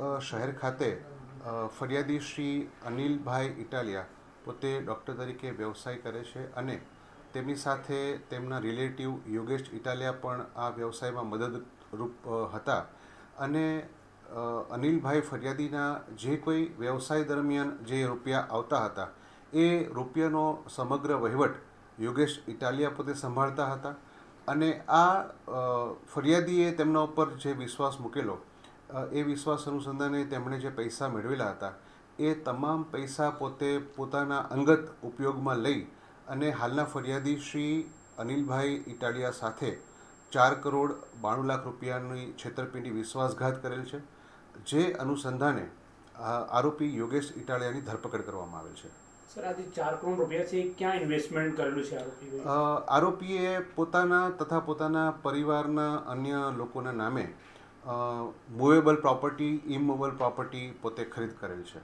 શહેર ખાતે ફરિયાદી શ્રી અનિલભાઈ ઇટાલિયા પોતે ડૉક્ટર તરીકે વ્યવસાય કરે છે અને તેમની સાથે તેમના રિલેટિવ યોગેશ ઇટાલિયા પણ આ વ્યવસાયમાં મદદરૂપ હતા. અને અનિલભાઈ ફરિયાદીના જે કોઈ વ્યવસાય દરમિયાન જે રૂપિયા આવતા હતા, એ રૂપિયાનો સમગ્ર વહીવટ યોગેશ ઇટાલિયા પોતે સંભાળતા હતા. અને આ ફરિયાદીએ તેમના ઉપર જે વિશ્વાસ મૂકેલો એ વિશ્વાસ અનુસંધાને તેમણે જે પૈસા મેળવેલા હતા એ તમામ પૈસા પોતે પોતાના અંગત ઉપયોગમાં લઈ અને હાલના ફરિયાદી શ્રી અનિલભાઈ ઇટાલિયા સાથે ચાર કરોડ બાણું લાખ રૂપિયાની છેતરપિંડી વિશ્વાસઘાત કરેલ છે જે અનુસંધાને આરોપી યોગેશ ઇટાલિયાની ધરપકડ કરવામાં આવેલ છે. સર આ જે ચાર કરોડ રૂપિયા છે ક્યાં ઇન્વેસ્ટમેન્ટ કરેલું છે આરોપી આરોપીએ પોતાના તથા પોતાના પરિવારના અન્ય લોકોના નામે મૂવેબલ પ્રોપર્ટી ઇમૂવેબલ પ્રોપર્ટી પોતે ખરીદ કરેલ છે.